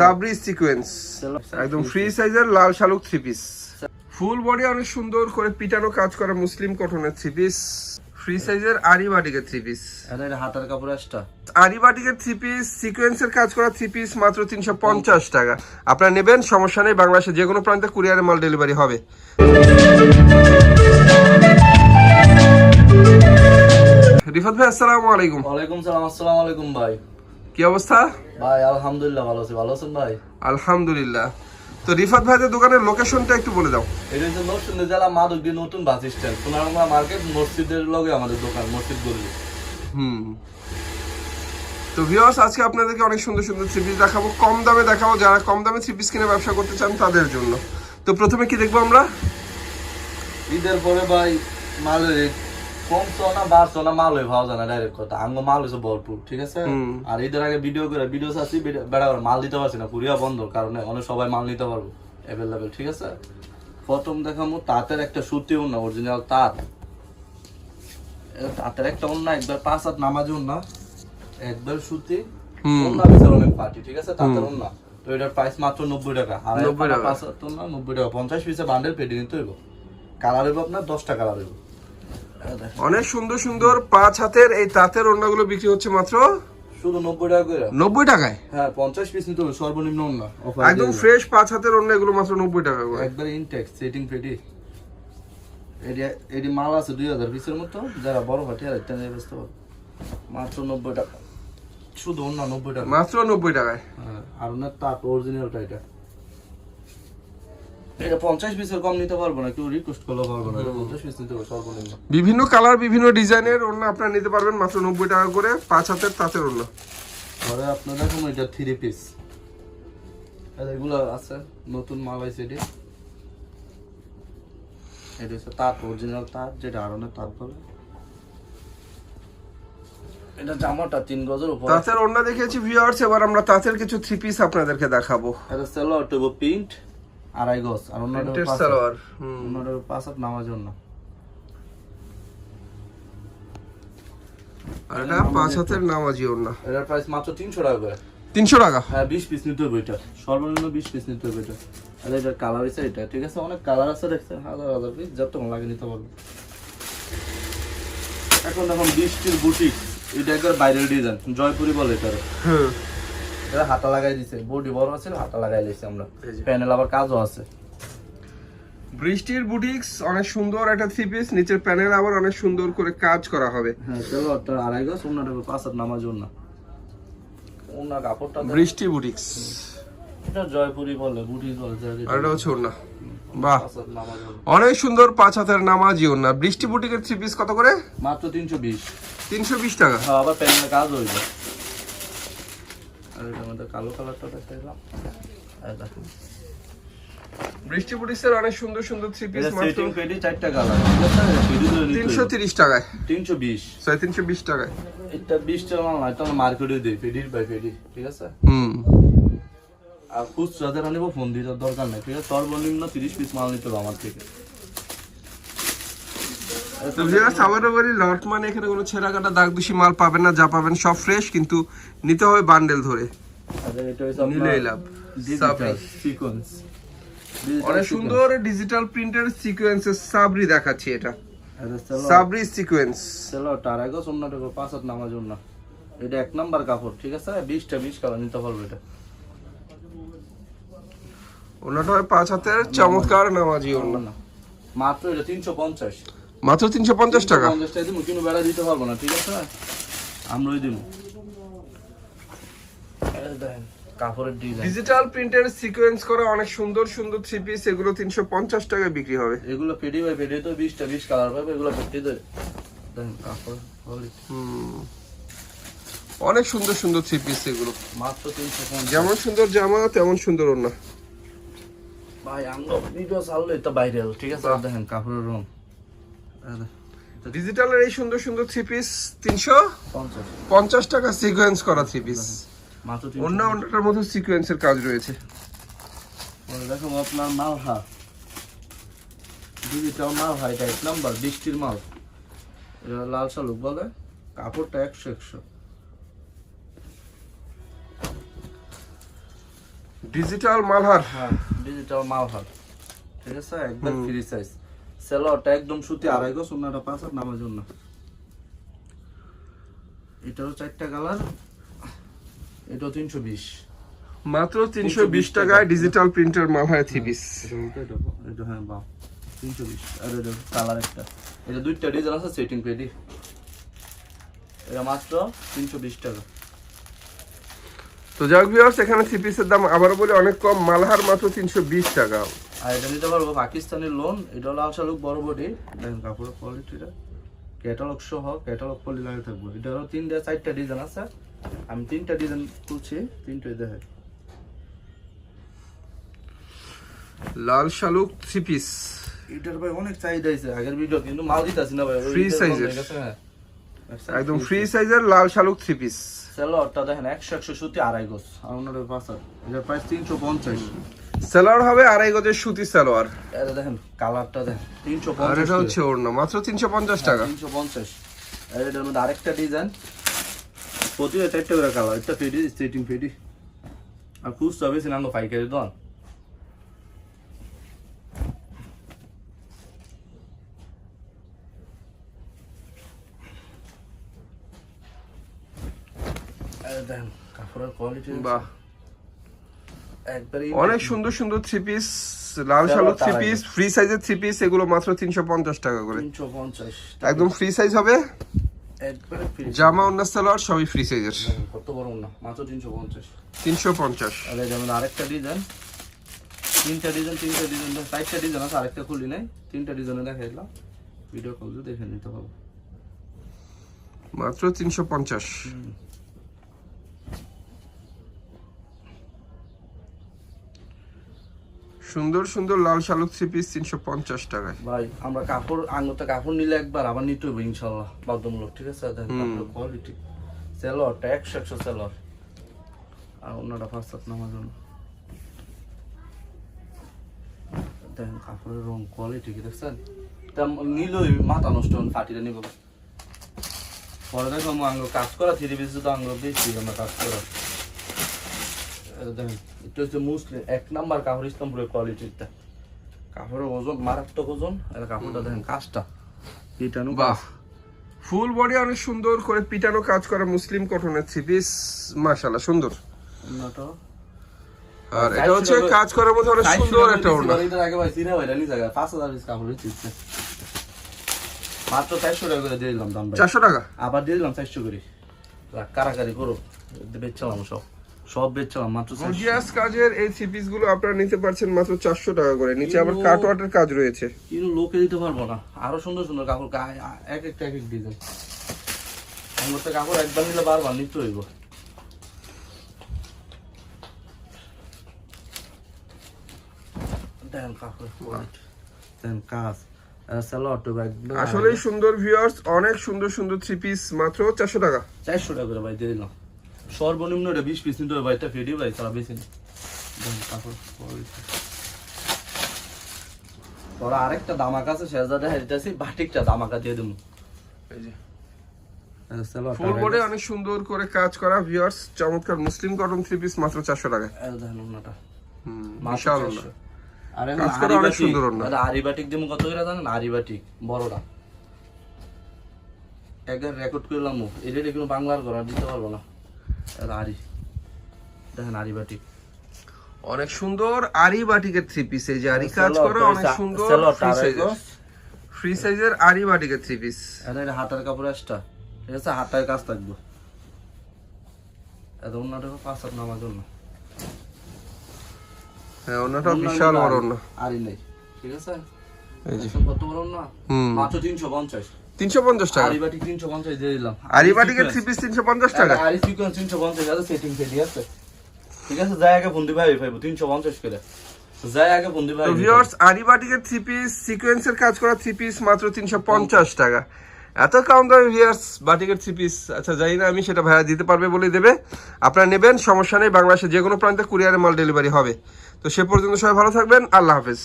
Sabri sequence একদম free সাইজের লাল শালুক থ্রি পিস ফুল বডি অনেক সুন্দর করে পিটানো কাজ করা মুসলিম কটনের থ্রি পিস ফ্রি সাইজের আরি বাটিকের থ্রি পিস এটা এটা হাতার কাপড় আসটা আরি বাটিকের থ্রি পিস সিকোয়েন্সের কাজ করা থ্রি পিস মাত্র তিনশো পঞ্চাশ টাকা। আপনারা নেবেন সমস্যা নেই বাংলাদেশে যে কোনো প্রান্তে কুরিয়ারে মাল ডেলিভারি হবে। রিফাত ভাই আসসালামু আলাইকুম। ওয়ালাইকুম সালাম আসসালামু আলাইকুম ভাই। কি অবস্থা? ভাই আলহামদুলিল্লাহ ভালো আছি। ভালো আছেন ভাই? আলহামদুলিল্লাহ। তো রিফাত ভাইদের দোকানের লোকেশনটা একটু বলে দাও। এটা হচ্ছে নরসিংদী জেলা নতুন বাস স্ট্যান্ড মার্কেট মসজিদের লগে আমাদের দোকান মসজিদ গলি। হুম। তো ভিউয়ার্স আজকে আপনাদেরকে অনেক সুন্দর সুন্দর থ্রি পিস দেখাবো। কম দামে দেখাবো। যারা কম দামে থ্রি পিস কিনে ব্যবসা করতে চান তাদের জন্য। তো প্রথমে কি দেখব আমরা? ঈদের পরে ভাই মালের কম না বাড়ছো না মাল হয়ে ভাও জানা ডাইরেক্ট কথা। আঙ্গ মাল হয়েছে ভরপুর ঠিক আছে? আর ঈদের আগে ভিডিও করে ভিডিও চাচ্ছি বেড়া মাল দিতে পারছি না পুরিয়া বন্ধ কারণে অনেক সবাই মাল নিতে পারব অ্যাভেলেবেল ঠিক আছে? প্রথম দেখামু তাঁতের একটা সুতি না অরিজিনাল তাঁত। তাঁতের একটা অন্য একবার পাঁচ হাত নামাজ না একবার সুতি। অন্য বিচার অনেক পার্টি ঠিক আছে? তাঁতের অন্য তো এটার প্রাইস মাত্র নব্বই টাকা। আর 90 টাকা। পাঁচ হাত না নব্বই টাকা। পঞ্চাশ পিসে বান্ডেল পেটে নিতে হইব। কালার হইব আপনার দশটা কালার হইব। অনেক সুন্দর সুন্দর পাঁচ হাতের এই তাঁতের ওড়নাগুলো বিক্রি হচ্ছে মাত্র শুধু নব্বই টাকা করে। নব্বই টাকায়? হ্যাঁ পঞ্চাশ পিস নিতে হবে সর্বনিম্ন একদম ফ্রেশ পাঁচ হাতের ওড়না এগুলো মাত্র নব্বই টাকা করে। একবার ইনটেক্স সেটিং ফেটি এটি এটি মাল আছে দুই হাজার পিসের মতো যারা বড় হাটি আর একটা নিয়ে ব্যস্ত মাত্র নব্বই টাকা। শুধু নব্বই টাকা। মাত্র নব্বই টাকায়। হ্যাঁ, আর ওনার তাপ অরিজিনালটা এটা। বিভিন্ন কালার বিভিন্ন ডিজাইনের ওড়না আপনারা নিতে পারবেন মাত্র নব্বই টাকা করে পাঁচ হাতের তাঁতের ওড়না। ঘরে আপনার দেখুন এটা থ্রি পিস এগুলো আছে নতুন মাল আছে এটি। এটা হচ্ছে তাঁত অরিজিনাল তাঁত যেটা আরনের তাঁত বলে। এটা জামাটা তিন গজের উপর। তাঁতের ওড়না দেখেছি ভিউয়ার্স এবার আমরা তাঁতের কিছু থ্রি পিস আপনাদেরকে দেখাবো। এটা সালোয়ার টুবো প্রিন্ট আড়াই গজ আর অন্যটা পাঁচ। সালোয়ার হুম। অন্যটা পাঁচ হাত নামার জন্য। আর এটা পাঁচ হাতের নামাজি ওড়না। এটার প্রাইস মাত্র তিনশো টাকা করে। তিনশো টাকা? হ্যাঁ বিশ পিস নিতে হবে এটা। সর্বনিম্ন বিশ পিস নিতে হবে এটা। আর এটার কালার আছে এটা। ঠিক আছে অনেক কালার আছে দেখছেন? হাজার হাজার পিস যত লাগে নিতে পারবে এখন এখন বৃষ্টির বুটিক এটা একবার বাইরের ডিজাইন জয়পুরি বলে এটার হ্যাঁ এটা হাতা লাগাই দিছে। বডি বড় আছে হাতা লাগাই দিছে আমরা। প্যানেল আবার কাজও আছে। বৃষ্টির বুটিক্স অনেক সুন্দর একটা থ্রি পিস নিচের প্যানেল আবার অনেক সুন্দর করে কাজ করা হবে। হ্যাঁ চলো আড়াই গজ পাঁচ হাত নামার জন্য কাপড়টা বৃষ্টি বুটিক্স এটা জয়পুরি বলে বুটি বলে আর এটা হচ্ছে বাহ। অনেক সুন্দর পাঁচ হাতের নামাজি ওড়না। বৃষ্টি বুটিকের থ্রি পিস কত করে? মাত্র তিনশো বিশ। তিনশো বিশ টাকা। হ্যাঁ, আবার প্যানেলের কাজ হইবে আর এটার মধ্যে কালো কালারটা দেখাইলাম। এই দেখুন। বৃষ্টি বুটিক্সের অনেক সুন্দর সুন্দর থ্রি পিস সেটিং পেডি চারটা কালার ঠিক আছে পেডি ধরে নিতে তিনশো টাকায়। তিনশো বিশ। সাড়ে তিনশো বিশ টাকায়। এটা বিশ টাকা মাল না এটা আমরা মার্কেটে দিই পেডির বাই পেডি ঠিক আছে? হুম। আর খুচরা যারা নেব ফোন দিতে দরকার নাই ঠিক আছে? সর্বনিম্ন তিরিশ পিস মাল নিতে হবে আমার থেকে। আবারও বলি লট মানে এখানে কোনো ছেঁড়া কাটা দাগ দূষি মাল পাবেন না যা পাবেন সব ফ্রেশ কিন্তু নিতে হবে বান্ডেল ধরে। নিলেই লাভ। সিকোয়েন্স অনেক সুন্দর ডিজিটাল প্রিন্টের সিকোয়েন্সের সাবরি দেখাচ্ছি এটা। সাবরি সিকোয়েন্স সেলো টারাগো অন্যটা পাঁচ হাত নামার জন্য। এটা এক নাম্বার কাপড় ঠিক আছে? বিশটা বিশ কালার নিতে পারবে এটা। ওনাটা হয় পাঁচ হাতের চমৎকার নামাজি ওড়না মাত্র এটা তিনশো পঞ্চাশ। মাত্র তিনশো পঞ্চাশ টাকা। পঞ্চাশ টাকা দিব কিন্তু বেড়া দিতে পারব না ঠিক আছে? আমরাই দিব। ডিজিটাল প্রিন্টের সিকোয়েন্স করা অনেক সুন্দর সুন্দর থ্রি পিস এগুলো তিনশো পঞ্চাশ টাকায় বিক্রি হবে। এগুলো পেডি বাই পেডি তো বিশটা বিশ কালার পাবে এগুলো পেটি দেয় দেখেন কাপড় হুম। অনেক সুন্দর সুন্দর থ্রি পিস এগুলো। মাত্র তিনশো পঞ্চাশ। যেমন সুন্দর জামা তেমন সুন্দর ওড়না। ভাই আমরা ভিডিও চাললে তো বাইরে ঠিক আছে? দেখেন কাপড়ের রং। ডিজিটালের এই সুন্দর সুন্দর থ্রি পিস তিনশো পঞ্চাশ। টাকা সিকোয়েন্স করা থ্রি পিস মাত্র অন্য অন্যটার মধ্যে সিকোয়েন্সের কাজ রয়েছে। দেখো আপনার মালহা। ডিজিটাল মালহা এটা এক নাম্বার বৃষ্টির মাল। এটা লাল শালুক বলে কাপড়টা একশো একশো। ডিজিটাল মালহার। হ্যাঁ ডিজিটাল মাল হাত ঠিক আছে? একদম ফ্রি সাইজ সেলোয়ারটা একদম সুতি। আড়াই গো সোনাটা পাঁচ হাত নামার জন্য। এটারও চারটা কালার এটাও তিনশো বিশ। মাত্র তিনশো বিশ টাকায় ডিজিটাল প্রিন্টার থ্রি পিস এটা এটা হ্যাঁ বাহ তিনশো বিশ। আর এটা কালার একটা। এটা দুইটা ডিজাইন আছে সেটিং পেডি এটা মাত্র তিনশো বিশ টাকা। তো যাক ভিউয়ার্স এখানে থ্রি পিসের দাম আবারও বলি অনেক কম। মালহার মাত্র তিনশো বিশ টাকা। আর এটা নিতে পারব পাকিস্তানের লোন এটা লাল শালুক বড় বডি দেখেন কাপড়ের কোয়ালিটিটা ক্যাটালগ সহ ক্যাটালগ পলি লাগে থাকব। এটা হলো তিনটা চারটা ডিজাইন আছে। আমি তিনটা ডিজাইন খুলছি তিনটে দেখে। লাল শালুক থ্রি পিস এটার ভাই অনেক চাহিদা আছে। আগের ভিডিও কিন্তু মাল দিতেছি না ভাই। বন্ধ এর। হয়ে। গেছে। একদম ফ্রি সাইজের লাল শালুক থ্রি পিস সেলোয়ারটা দেখেন একশো একশো সুতি আড়াই গোস আর ওনার পাঁচ এটার প্রাইস তিনশো পঞ্চাশ। সালোয়ার হবে আড়াই গজের সুতি সালোয়ার। এটা দেখেন কালারটা দেখেন। তিনশো আর এটা হচ্ছে ওড়না মাত্র তিনশো পঞ্চাশ টাকা। তিনশো পঞ্চাশ। আর এটার মধ্যে আরেকটা ডিজাইন প্রতিটা চারটে করে কালার একটা ফেডি স্টেটিং ফেডি আর খুচরা বেশি নাঙ্গো পাইকারি দন দেখেন, কাপড়ের কোয়ালিটি বাহ। অনেক সুন্দর সুন্দর থ্রি পিস লাল শালুক থ্রি পিস ফ্রি সাইজের থ্রি পিস এগুলো মাত্র তিনশো পঞ্চাশ টাকা করে। একদম ফ্রি সাইজ হবে? জামা অন্য সালোয়ার সবই ফ্রি সাইজের কত বড় না মাত্র তিনশো পঞ্চাশ। তিনশো পঞ্চাশ। যেমন আরেকটা ডিজাইন তিনটা ডিজাইন তিনটা ডিজাইন চারটা ডিজাইন আছে আরেকটা খুলি নাই। তিনটা ডিজাইনে দেখা দিলাম ভিডিও কল দেখে নিতে হবে। মাত্র তিনশো পঞ্চাশ। সুন্দর সুন্দর লাল শালুক থ্রি পিস তিনশো পঞ্চাশ টাকায়। ভাই আমরা কাপড় আঙুরটা কাপড় নিলে একবার আবার নিতে হবে ইনশাল্লাহ বাধ্যমূলক ঠিক আছে? কোয়ালিটি সেলোয়ারটা একশো একশো সেলোয়ার আর অন্যটা ফার্স্ট নামার জন্য। দেখেন কাপড়ের রং কোয়ালিটি কি দেখছেন নিলই মাথা নষ্ট হন ফাটিটা নিব। পরে দেখো আঙ্গ কাজ করা থ্রি পিস তো আঙ্গ বেশি আমরা কাজ করা। এটা দেখেন এটা হচ্ছে মুসলিম এক নাম্বার কাপড় ইসলামপুরের কোয়ালিটিটা কাপড়ের ওজন মারাত্মক ওজন আর কাপড়টা দেখেন কাজটা। পিটানো বাহ। ফুল বডি অনেক সুন্দর করে পিটানো কাজ করা মুসলিম কটনের থ্রি পিস মাশাল্লাহ সুন্দর অন্যটা আর এটা হচ্ছে কাজ করার মধ্যে অনেক সুন্দর একটা ওড়না। আগে ভাই সিরা ভাই রানি জায়গা। পাঁচ হাজার পিস কাপড় দিচ্ছে মাত্র চারশো টাকা করে দিয়ে দিলাম দাম ভাই। চারশো টাকা? আবার দিয়ে দিলাম চারশো করে। রাগ কারাকারি করো। বেচছিলাম সব। সব বেচছিলাম মাত্র গর্জিয়াস কাজের এই থ্রি পিসগুলো আপনারা নিতে পারছেন মাত্র চারশো টাকা করে। নিচে আবার কাটওয়াটের কাজ রয়েছে। কিন্তু লোকে দিতে পারব না। আরও সুন্দর সুন্দর কাপড় এক একটা এক এক ডিজাইন আমার তো কাপড় একবার নিলে বারবার নিতে হইব। দেখেন কাপড় দেখেন কাজ। সালোয়ার আসলেই সুন্দর ভিউয়ার্স অনেক সুন্দর সুন্দর থ্রি পিস মাত্র চারশো টাকা। চারশো টাকা করে ভাই দিয়ে দিলাম। সর্বনিম্ন এটা বিশ পিস নিতে হবে ভাই এটা ফেডি ভাই তারা বেশি তোরা আরেকটা দামাক আছে শেরজাদা বাটিকটা দামাকা দিয়ে দেবো সালোয়ার ফুল বডি অনেক সুন্দর করে কাজ করা ভিউয়ার্স চমৎকার। মুসলিম কটন থ্রি পিস মাত্র চারশো টাকা দেখেন ওনাটা হুম, মাত্র বিশাল 400 ওড়না। আর এখন কাজ করা অনেক সুন্দর আরিবাটিক দিমু কত করে জানেন? আরিবাটিক বড়টা। একবার রেকর্ড করলাম এটা কোনো বাংলার করা দিতে পারব না। আরি দেখেন আরিবাটিক। অনেক সুন্দর আরি বাটিকের থ্রি পিস এই যে আরি কাজ করা অনেক সুন্দর ফ্রি সাইজের ফ্রি সাইজের আরি বাটিকের থ্রি পিস এটা এটা হাতার কাপড় এক্সট্রা ঠিক আছে হাতায় কাজ থাকব। এত অন্যটা পাঁচ হাত নামার জন্য। হ্যাঁ ওনাটা বিশাল বড় ওড়না আরি নেই। ঠিক আছে? কত বড় না মাত্র তিনশো পঞ্চাশ। তিনশো পঞ্চাশ টাকা। আরিবাটিক তিনশো পঞ্চাশ দিয়ে দিলাম। আরি বাটিকের থ্রি পিস তিনশো পঞ্চাশ টাকা। আরি সিকোয়েন্স তিনশো পঞ্চাশ আছে সেটিং সেটি আছে? ঠিক আছে যাই আগে ফোন দিবে পাইবো তিনশো পঞ্চাশ করে। যাই আগে ফোন দিবে তো ভিউয়ার্স আরি থ্রি পিস সিকোয়েন্সের কাজ করা থ্রি পিস মাত্র তিনশো পঞ্চাশ টাকা। এত কম দামে ভিউয়ার্স বাটিকের থ্রি পিস আচ্ছা জানি না আমি সেটা ভাড়া দিতে পারবে বলে দেবে। আপনারা নেবেন সমস্যা নেই বাংলাদেশের যে কোনো প্রান্তে কুরিয়ারে মাল ডেলিভারি হবে। তো সে পর্যন্ত সবাই ভালো থাকবেন আল্লাহ হাফেজ।